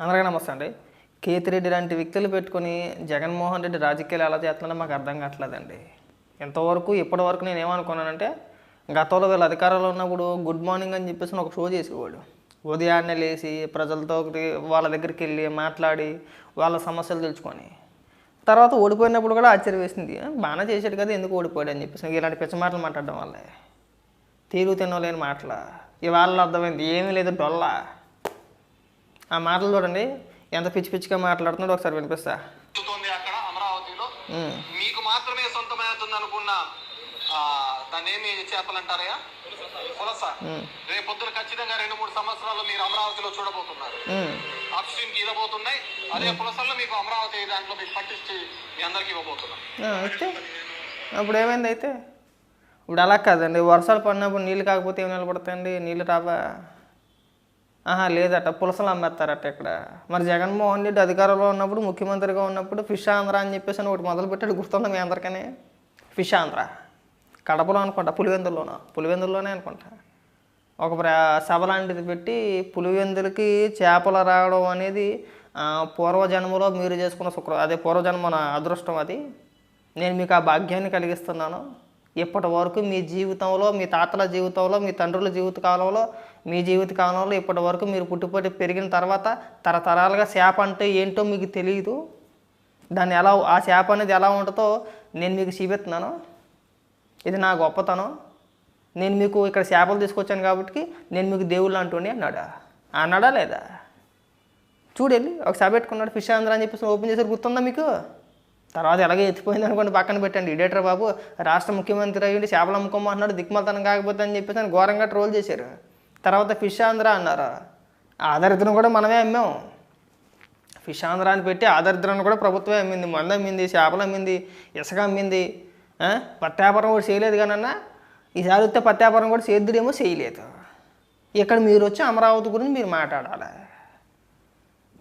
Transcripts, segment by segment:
అందరికీ నమస్తే అండి. కేతిరెడ్డి లాంటి వ్యక్తులు పెట్టుకొని జగన్మోహన్ రెడ్డి రాజకీయాలు ఎలా చేస్తున్నాడో మాకు అర్థం కావట్లేదండి. ఎంతవరకు ఇప్పటివరకు నేను ఏమనుకున్నానంటే గతంలో వీళ్ళు అధికారంలో ఉన్నప్పుడు గుడ్ మార్నింగ్ అని చెప్పేసి ఒక షో చేసేవాడు ఉదయాన్నే లేచి ప్రజలతో ఒకటి వాళ్ళ దగ్గరికి వెళ్ళి మాట్లాడి వాళ్ళ సమస్యలు తెలుసుకొని తర్వాత ఓడిపోయినప్పుడు కూడా ఆశ్చర్యం వేసింది బాగానే చేశాడు కదా ఎందుకు ఓడిపోయాడు? అని చెప్పేసి ఇలాంటి పిచ్చ మాటలు మాట్లాడడం వల్లే. తీరు తినలేని మాటల. ఇవాళ అర్థమైంది ఏమీ లేదు డొల్లా. ఆ మాటలు చూడండి. ఎంత పిచ్చి పిచ్చిగా మాట్లాడుతున్నాడో ఒకసారి వినిపిస్తా. అక్కడ అమరావతిలో. మీకు మాత్రమే సొంతమవుతుంది అనుకున్న దాన్ని ఏమి చేపలంటారయ్యా? పులస. రేపు పొద్దున ఖచ్చితంగా రెండు మూడు సంవత్సరాలు మీరు అమరావతిలో చూడబోతున్నారు. ఉమ్. అప్ స్ట్రీమ్కి ఇవ్వబోతున్నాయి. అదే పులసల్లో మీకు అమరావతి దాంట్లో మీకు పట్టించి మీ అందరికి ఇవ్వబోతున్నాం. అప్పుడు ఏమైంది అయితే? ఇప్పుడు అలా కాదండి. వర్షాలు పడినప్పుడు నీళ్ళు కాకపోతే ఏం నిలబడతాయండి? నీళ్ళు రావా? ఆహా లేదట పులసలు అమ్మేస్తారట ఇక్కడ. మరి జగన్మోహన్ రెడ్డి అధికారంలో ఉన్నప్పుడు ముఖ్యమంత్రిగా ఉన్నప్పుడు ఫిష్ ఆంధ్ర అని చెప్పేసి అని ఒకటి మొదలు పెట్టాడు గుర్తుందా మీ అందరికనే? ఫిష్ ఆంధ్ర. కడపలో అనుకుంటా పులివెందుల్లోనో? పులివెందుల్లోనే అనుకుంటా. ఒక సభ లాంటిది పెట్టి పులివెందులకి చేపలు రావడం అనేది పూర్వజన్మలో మీరు చేసుకున్న శుక్ర అదే పూర్వజన్మ నా అదృష్టం అది. నేను మీకు ఆ భాగ్యాన్ని కలిగిస్తున్నాను. ఇప్పటి వరకు మీ జీవితంలో మీ తాతల జీవితంలో మీ తండ్రుల జీవిత కాలంలో మీ జీవిత కాలంలో ఇప్పటి వరకు మీరు పుట్టుపట్టి పెరిగిన తర్వాత తరతరాలుగా శాప అంటే ఏంటో మీకు తెలియదు దాన్ని ఎలా ఆ శాప అనేది ఎలా ఉంటుందో నేను మీకు చూపిస్తున్నాను ఇది నా గొప్పతనం. నేను మీకు ఇక్కడ చేపలు తీసుకొచ్చాను కాబట్టి నేను మీకు దేవుళ్ళు అంటుండే అన్నాడా? అన్నాడా లేదా? చూడండి ఒక సభ పెట్టుకున్నాడు ఫిష్ ఆంధ్ర అని చెప్పేసి ఓపెన్ చేసారు గుర్తుందా మీకు? తర్వాత ఎలాగే ఎత్తిపోయింది అనుకోండి పక్కన పెట్టండి. ఇడేటర్ బాబు రాష్ట్ర ముఖ్యమంత్రి అయ్యండి చేపలు అమ్ముకోమంటున్నాడు దిక్మలతనం కాకపోతే అని చెప్పేసి అని ఘోరంగా ట్రోల్ చేశారు. తర్వాత ఫిష్ ఆంధ్ర అన్నారు. ఆధారితను కూడా మనమే అమ్మాం. ఫిష్ ఆంధ్ర అని పెట్టి ఆదరిద్రాన్ని కూడా ప్రభుత్వమే అమ్మింది. మంద అమ్మింది చేపలు అమ్మింది ఇసుక అమ్మింది ఆ? పత్తి వ్యాపారం కూడా చేయలేదు కానన్నా ఈసారి వస్తే పత్తి వ్యాపారం కూడా సేద్యుడేమో చేయలేదు. ఇక్కడ మీరు వచ్చి అమరావతి గురించి మీరు మాట్లాడాలి.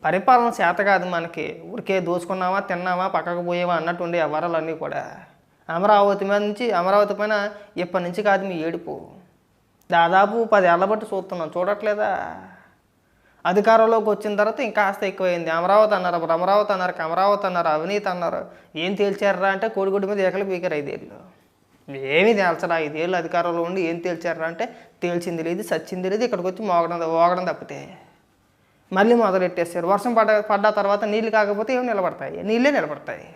పరిపాలన చేత కాదు మనకి. ఊరికే దోసుకున్నావా తిన్నామా పక్కకు పోయేవా అన్నట్టు ఉండే వ్యవహారాలన్నీ కూడా. అమరావతి మీద నుంచి అమరావతి పైన ఇప్పటి నుంచి కాదు మీ ఏడుపు. దాదాపు పది ఏళ్ళ బట్టి చూస్తున్నాం. చూడట్లేదా? అధికారంలోకి వచ్చిన తర్వాత ఇంకా కాస్త ఎక్కువైంది. అమరావతి అన్నారు అమరావతి అన్నారు అమరావతి అన్నారు అవినీతి అన్నారు. ఏం తేల్చారా అంటే కోడిగుడ్డు మీద ఏకలు పీకారు ఐదేళ్ళు. ఏమీ తేల్చరా? ఐదేళ్ళు అధికారంలో ఉండి ఏం తేల్చారా అంటే తేల్చింది లేదు సచ్చింది లేదు ఇక్కడికి వచ్చి మోగడం ఓగడం తప్పితే. మళ్ళీ మొదలెట్టేస్తారు వర్షం పడ్డ పడ్డ తర్వాత నీళ్ళు కాకపోతే ఏమి నిలబడతాయి? నీళ్ళే నిలబడతాయి.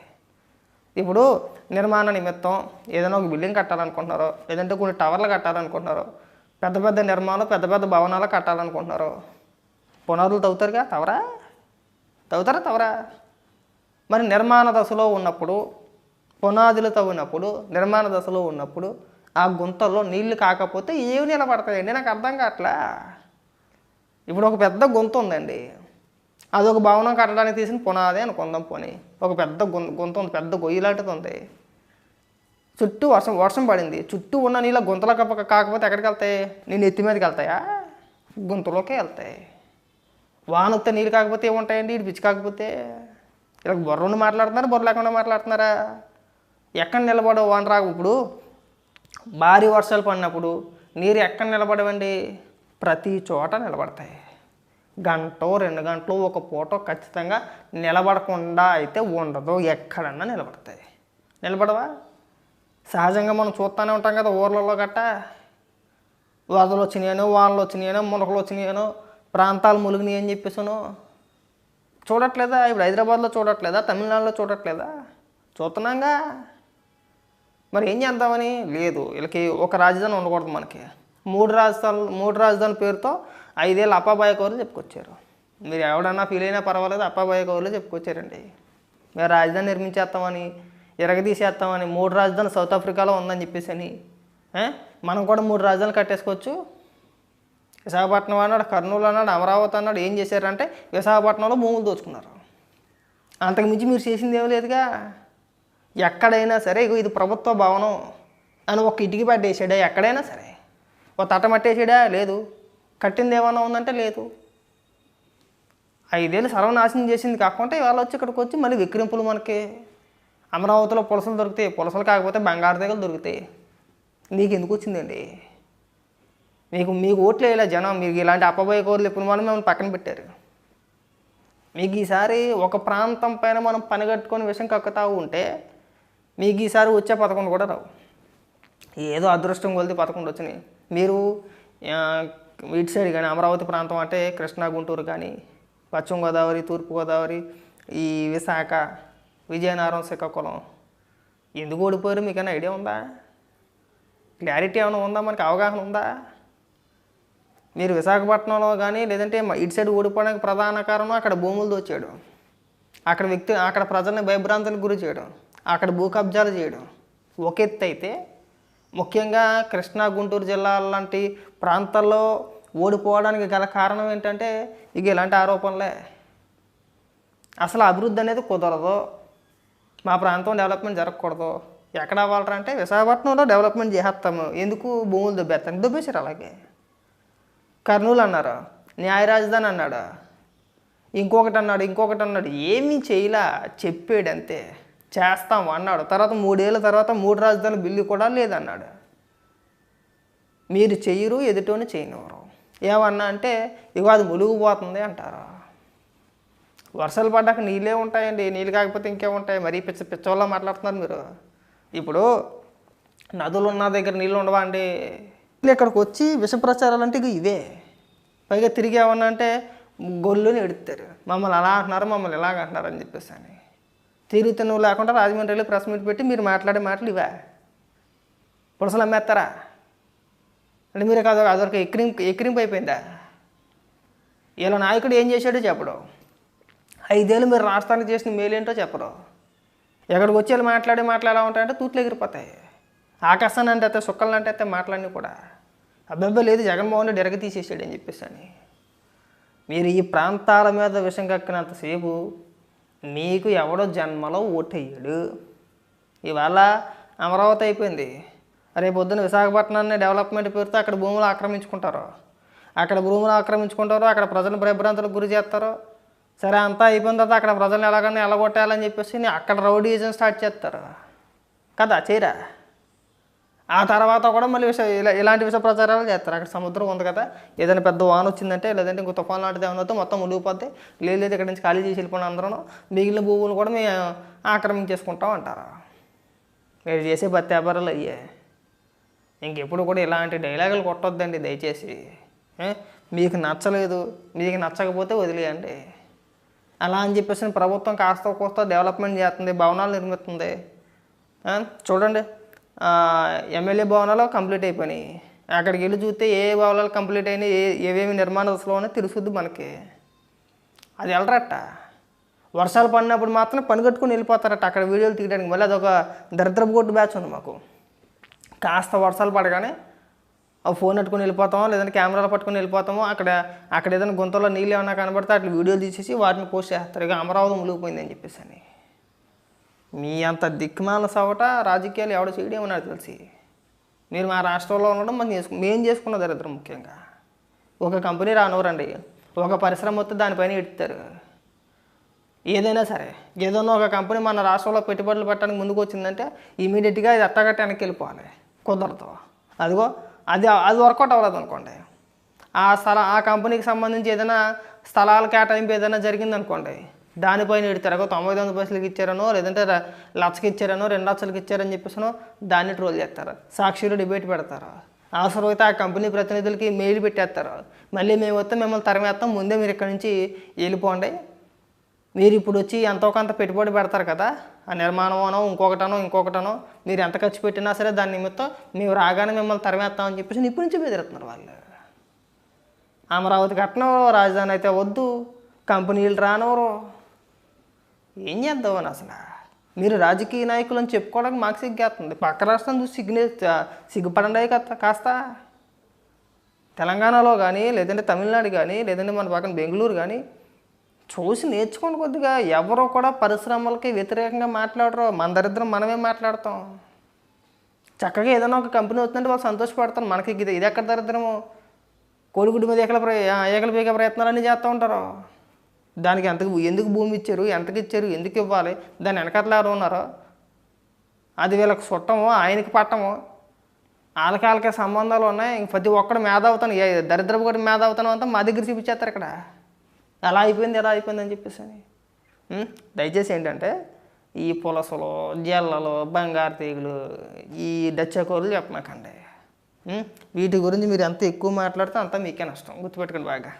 ఇప్పుడు నిర్మాణ నిమిత్తం ఏదైనా ఒక బిల్డింగ్ కట్టాలనుకుంటున్నారో లేదంటే కొన్ని టవర్లు కట్టాలనుకుంటున్నారో పెద్ద పెద్ద నిర్మాణాలు పెద్ద పెద్ద భవనాలు కట్టాలనుకుంటున్నారు. పునాదులు తవ్వుతారుగా తవరా తవ్వుతారా తవరా మరి నిర్మాణ దశలో ఉన్నప్పుడు పునాదులు తవ్వినప్పుడు నిర్మాణ దశలో ఉన్నప్పుడు ఆ గుంతల్లో నీళ్ళు కాకపోతే ఏవి నిలబడతాయండి? నాకు అర్థం కావట్లా? ఇప్పుడు ఒక పెద్ద గుంత ఉందండి. అదొక భవనం కట్టడానికి తీసిన పునాది అనుకుందాం పోనీ. ఒక పెద్ద గుంత గుంత ఉంది పెద్ద గొయ్యి లాంటిది ఉంది. చుట్టూ వర్షం వర్షం పడింది. చుట్టూ ఉన్న నీళ్ళ గుంతలో కప్ప- కాకపోతే ఎక్కడికి వెళ్తాయి? నేను ఎత్తి మీదకి వెళ్తాయా? గుంతలోకే వెళ్తాయి. వాన వస్తే నీళ్ళు కాకపోతే ఏముంటాయండి ఇటు పిచ్చి కాకపోతే? ఇలా బొర్ర ఉండి మాట్లాడుతున్నారా? బొర్ర లేకుండా మాట్లాడుతున్నారా? ఎక్కడ నిలబడవు వాన రాక ఇప్పుడు? భారీ వర్షాలు పడినప్పుడు నీరు ఎక్కడ నిలబడవండి? ప్రతి చోట నిలబడతాయి. గంట రెండు గంటలు ఒక పూట ఖచ్చితంగా నిలబడకుండా అయితే ఉండదు. ఎక్కడన్నా నిలబడతాయి. నిలబడవా? సహజంగా మనం చూస్తూనే ఉంటాం కదా ఊర్లలో గట్ట. వరదలు వచ్చినాయనో వానలు వచ్చినాయనో మునకలు వచ్చినాయనో ప్రాంతాలు ములిగినాయి అని చెప్పేసాను. చూడట్లేదా? ఇప్పుడు హైదరాబాద్లో చూడట్లేదా? తమిళనాడులో చూడట్లేదా? చూస్తున్నాగా. మరి ఏం చేద్దామని? లేదు వీళ్ళకి ఒక రాజధాని ఉండకూడదు మనకి. మూడు రాజధానులు మూడు రాజధాని పేరుతో ఐదేళ్ళు అప్పాబాయ కౌరులు చెప్పుకొచ్చారు. మీరు ఎవడన్నా ఫీల్ అయినా పర్వాలేదు అప్పాబాయ కౌరులు చెప్పుకొచ్చారండి. మేము రాజధాని నిర్మించేస్తామని ఎరగదీసేస్తామని మూడు రాజధాని సౌత్ ఆఫ్రికాలో ఉందని చెప్పేసి అని మనం కూడా మూడు రాజధానులు కట్టేసుకోవచ్చు. విశాఖపట్నం అన్నాడు కర్నూలు అన్నాడు అమరావతి అన్నాడు ఏం చేశారంటే విశాఖపట్నంలో భూములు దోచుకున్నారు. అంతకు మించి మీరు చేసింది ఏమీ లేదుగా. ఎక్కడైనా సరే ఇగో ఇది ప్రభుత్వ భవనం అని ఒక ఇటుకి పడ్డేసాడా ఎక్కడైనా సరే. ఒక తటమట్టేసాడా లేదు. కట్టింది ఏమన్నా ఉందంటే లేదు. ఐదేళ్ళు సర్వనాశనం చేసింది కాకుండా ఇవాళ వచ్చి ఇక్కడికి వచ్చి మళ్ళీ విక్రింపులు మనకి. అమరావతిలో పులసలు దొరుకుతాయి. పులసలు కాకపోతే బంగారు దగ్గర దొరుకుతాయి. నీకు ఎందుకు వచ్చిందండి? మీకు మీకు ఓట్లు వేయలే జనం. మీకు ఇలాంటి అప్పబోయే కోర్లు ఇప్పుడు మనం మిమ్మల్ని పక్కన పెట్టారు. మీకు ఈసారి ఒక ప్రాంతం పైన మనం పని కట్టుకొని విషయం కక్కుతా ఉంటే మీకు ఈసారి వచ్చే పథకం కూడా రావు. ఏదో అదృష్టం కొలిది పదకొండు వచ్చినాయి. మీరు ఇటు సైడ్ కానీ అమరావతి ప్రాంతం అంటే కృష్ణా గుంటూరు కానీ పశ్చిమ గోదావరి తూర్పు గోదావరి ఈ విశాఖ విజయనగరం శ్రీకాకుళం. ఎందుకు ఓడిపోయారు? మీకైనా ఐడియా ఉందా? క్లారిటీ ఏమైనా ఉందా? మనకి అవగాహన ఉందా? మీరు విశాఖపట్నంలో కానీ లేదంటే ఇటు సైడ్ ఓడిపోవడానికి ప్రధాన కారణం అక్కడ భూములు దోచేయడం. అక్కడ వ్యక్తి అక్కడ ప్రజల్ని భయభ్రాంతులకు గురి చేయడం. అక్కడ భూ కబ్జాలు చేయడం. ఒక ఎత్తు అయితే ముఖ్యంగా కృష్ణా గుంటూరు జిల్లా లాంటి ప్రాంతాల్లో ఓడిపోవడానికి గల కారణం ఏంటంటే ఇక ఇలాంటి ఆరోపణలే. అసలు అభివృద్ధి అనేది కుదరదు. మా ప్రాంతం డెవలప్మెంట్ జరగకూడదు. ఎక్కడ అవ్వాలంటే అంటే విశాఖపట్నంలో డెవలప్మెంట్ చేసేస్తాము. ఎందుకు భూములు దుబ్బేస్తాను దుబ్బేశారు అలాగే. కర్నూలు అన్నారు. న్యాయ రాజధాని అన్నాడు. ఇంకొకటి అన్నాడు ఇంకొకటి అన్నాడు. ఏమీ చేయలా చెప్పాడు అంతే చేస్తాం అన్నాడు. తర్వాత మూడేళ్ళ తర్వాత మూడు రాజధాని బిల్లు కూడా లేదన్నాడు. మీరు చెయ్యరు ఎదుటోని చేయనివ్వరు. ఏమన్నా అంటే ఇగో అది ములుగుపోతుంది అంటారు. వర్షాలు పడ్డాక నీళ్ళే ఉంటాయండి. నీళ్ళు కాకపోతే ఇంకేముంటాయి మరీ పిచ్చ పిచ్చోళ్ళ మాట్లాడుతున్నారు మీరు. ఇప్పుడు నదులు ఉన్న దగ్గర నీళ్ళు ఉండవా అండి? ఇక్కడికి వచ్చి విష ప్రచారాలు అంటే ఇక ఇవే. పైగా తిరిగి ఏమన్నా అంటే గొల్లుని ఎడుతారు. మమ్మల్ని అలా అంటున్నారు మమ్మల్ని ఇలాగ అంటున్నారు అని చెప్పేసి అని. తిరిగితే నువ్వు లేకుండా రాజమండ్రిలో ప్రెస్ మీట్ పెట్టి మీరు మాట్లాడే మాటలు ఇవే. పులసలు అమ్మేస్తారా? అంటే మీరు కాదు అదొక ఎక్కిరింపు ఎక్కిరింపు అయిపోయిందా? ఇలా నాయకుడు ఏం చేశాడో చెప్పడు. ఐదేళ్ళు మీరు రాష్ట్రానికి చేసిన మేలేంటో చెప్పరు. ఎక్కడికి వచ్చి మాట్లాడి మాట్లాడే మాటలు ఎలా ఉంటాయంటే తూట్లు ఎగిరిపోతాయి. ఆకాశాన్ని అంటే అయితే సుక్కలను అంటే అయితే మాట్లాడిని కూడా. అబ్బాయి లేదు జగన్మోహన్ రెడ్డి ఎరగ తీసేసాడు అని చెప్పేసి అని. మీరు ఈ ప్రాంతాల మీద విషం కక్కినంతసేపు మీకు ఎవడో జన్మలో ఓటయ్యాడు. ఇవాళ అమరావతి అయిపోయింది. రేపు పొద్దున్న విశాఖపట్నాన్ని డెవలప్మెంట్ పేరుతో అక్కడ భూములు ఆక్రమించుకుంటారు. అక్కడ భూములు ఆక్రమించుకుంటారు అక్కడ ప్రజలను భయభ్రాంతులకు గురి చేస్తారు. సరే అంతా అయిపోయిన తర్వాత అక్కడ ప్రజలను ఎలాగైనా ఎలగొట్టాలని చెప్పేసి అక్కడ రౌడీజం స్టార్ట్ చేస్తారు. కదా చేయరా? ఆ తర్వాత కూడా మళ్ళీ విష ఇలా ఇలాంటి విష ప్రచారాలు చేస్తారు. అక్కడ సముద్రం ఉంది కదా ఏదైనా పెద్ద వాన వచ్చిందంటే లేదంటే ఇంకో తుఫాన్ లాంటిది ఏమైనా వస్తే మొత్తం మునిగిపోద్ది. లేదు లేదు ఇక్కడ నుంచి ఖాళీ చేసి వెళ్ళిపోయిన అందరం మిగిలిన భూములు కూడా మేము ఆక్రమించేసుకుంటాం అంటారు. మీరు చేసే బతి వ్యాపారాలు అయ్యే. ఇంకెప్పుడు కూడా ఇలాంటి డైలాగులు కొట్టొద్దండి దయచేసి. మీకు నచ్చలేదు మీకు నచ్చకపోతే వదిలేయండి. అలా అని చెప్పేసి ప్రభుత్వం కాస్త కోస్త డెవలప్మెంట్ చేస్తుంది భవనాలు నిర్మిస్తుంది. చూడండి. ఎమ్మెల్యే భవనాలు కంప్లీట్ అయిపోయినాయి. అక్కడికి వెళ్ళి చూస్తే ఏ ఏ భవనాలు కంప్లీట్ అయినాయి ఏ ఏవేమి నిర్మాణ దశలో ఉన్నాయో తెలుసుద్ది మనకి. అది వెళ్ళరట. వర్షాలు పడినప్పుడు మాత్రం పని కట్టుకుని వెళ్ళిపోతారట అక్కడ వీడియోలు తీయడానికి. మళ్ళీ అదొక దరిద్రపు కొట్టు బ్యాచ్ ఉంది మాకు. కాస్త వర్షాలు పడగానే ఆ ఫోన్ పట్టుకుని వెళ్ళిపోతామో? లేదంటే కెమెరాలు పట్టుకుని వెళ్ళిపోతామో? అక్కడ అక్కడ ఏదైనా గుంతలో నీళ్ళు ఏమైనా కనబడితే అట్లా వీడియోలు తీసేసి వాటిని పోస్ట్ చేస్తారు. ఇక అమరావతి మునిగిపోయింది అని చెప్పేసి అని. మీ అంత దిక్కుమాల సవట రాజకీయాలు ఎవడో చేయడం నాకు తెలిసి? మీరు మా రాష్ట్రంలో ఉండడం మనం చేసుకు మేము చేసుకున్న దరిద్రం ముఖ్యంగా. ఒక కంపెనీ రానివ్వరండి. ఒక పరిశ్రమ వస్తే దానిపైన ఎడతారు ఏదైనా సరే ఏదైనా ఒక కంపెనీ మన రాష్ట్రంలో పెట్టుబడులు పెట్టడానికి ముందుకు వచ్చిందంటే ఇమీడియట్గా ఇది అట్టగట్ట వెనక్కి వెళ్ళిపోవాలి. కుదరదు. అదిగో అది అది వర్కౌట్ అవ్వలేదు అనుకోండి. ఆ స్థల ఆ కంపెనీకి సంబంధించి ఏదైనా స్థలాల కేటాయింపు ఏదైనా జరిగింది అనుకోండి దానిపైన ఎడతారు తొంభై తొమ్మిది పైసలకి ఇచ్చారనో లేదంటే లక్షకి ఇచ్చారనో రెండు లక్షలకి ఇచ్చారని చెప్పేసినో దాన్ని ట్రోల్ చేస్తారు. సాక్షిలో డిబేట్ పెడతారు. అవసరమైతే ఆ కంపెనీ ప్రతినిధులకి మెయిల్ పెట్టేస్తారు. మళ్ళీ మేము వస్తే మిమ్మల్ని తరిమేస్తాం ముందే మీరు ఇక్కడి నుంచి వెళ్ళిపోండి. మీరు ఇప్పుడు వచ్చి ఎంతో కొంత పెట్టుబడి పెడతారు కదా ఆ నిర్మాణమనో ఇంకొకటనో ఇంకొకటనో మీరు ఎంత ఖర్చు పెట్టినా సరే దాని నిమిత్తం మేము రాగానే మిమ్మల్ని తరిమేస్తామని చెప్పేసి ఇప్పటి నుంచి బెదిరిస్తున్నారు వాళ్ళు. అమరావతి కట్టడం రాజధాని అయితే వద్దు కంపెనీలు రానవరు ఏం చేద్దామని అసలు? మీరు రాజకీయ నాయకులు అని చెప్పుకోవడానికి మాకు సిగ్గేస్తుంది. పక్క రాష్ట్రం చూసి సిగ్గునే సిగ్గుపడండి కదా కాస్త. తెలంగాణలో కానీ లేదంటే తమిళనాడు కానీ లేదంటే మన పక్కన బెంగళూరు కానీ చూసి నేర్చుకోండి కొద్దిగా. ఎవరో కూడా పరిశ్రమలకి వ్యతిరేకంగా మాట్లాడరు. మన దరిద్రం మనమే మాట్లాడతాం. చక్కగా ఏదైనా ఒక కంపెనీ వస్తుందంటే వాళ్ళు సంతోషపడతారు. మనకి ఇది ఇది ఎక్కడ దరిద్రము. కోడిగుడ్డు మీద ఏకల ప్ర ఏకల పీక ప్రయత్నాలన్నీ చేస్తూ ఉంటారు. దానికి ఎంతకు ఎందుకు భూమి ఇచ్చారు? ఎంతకి ఇచ్చారు? ఎందుకు ఇవ్వాలి? దాని వెనకట్లా ఎవరు ఉన్నారో? అది వీళ్ళకి చుట్టము ఆయనకి పట్టము. వాళ్ళకి వాళ్ళకే సంబంధాలు ఉన్నాయి. ఇంక ప్రతి ఒక్కడు మేధావుతాను. ఏ దరిద్రపు కూడా మేధావుతాను అంతా మా దగ్గర చూపించేస్తారు ఇక్కడ. ఎలా అయిపోయింది ఎలా అయిపోయింది అని చెప్పేసి అని. దయచేసి ఏంటంటే ఈ పులసలు జల్లలు బంగారు తీగలు ఈ డచ్చకూరలు చెప్పమాకండి వీటి గురించి మీరు ఎంత ఎక్కువ మాట్లాడితే అంత మీకే నష్టం. గుర్తుపెట్టుకోండి బాగా.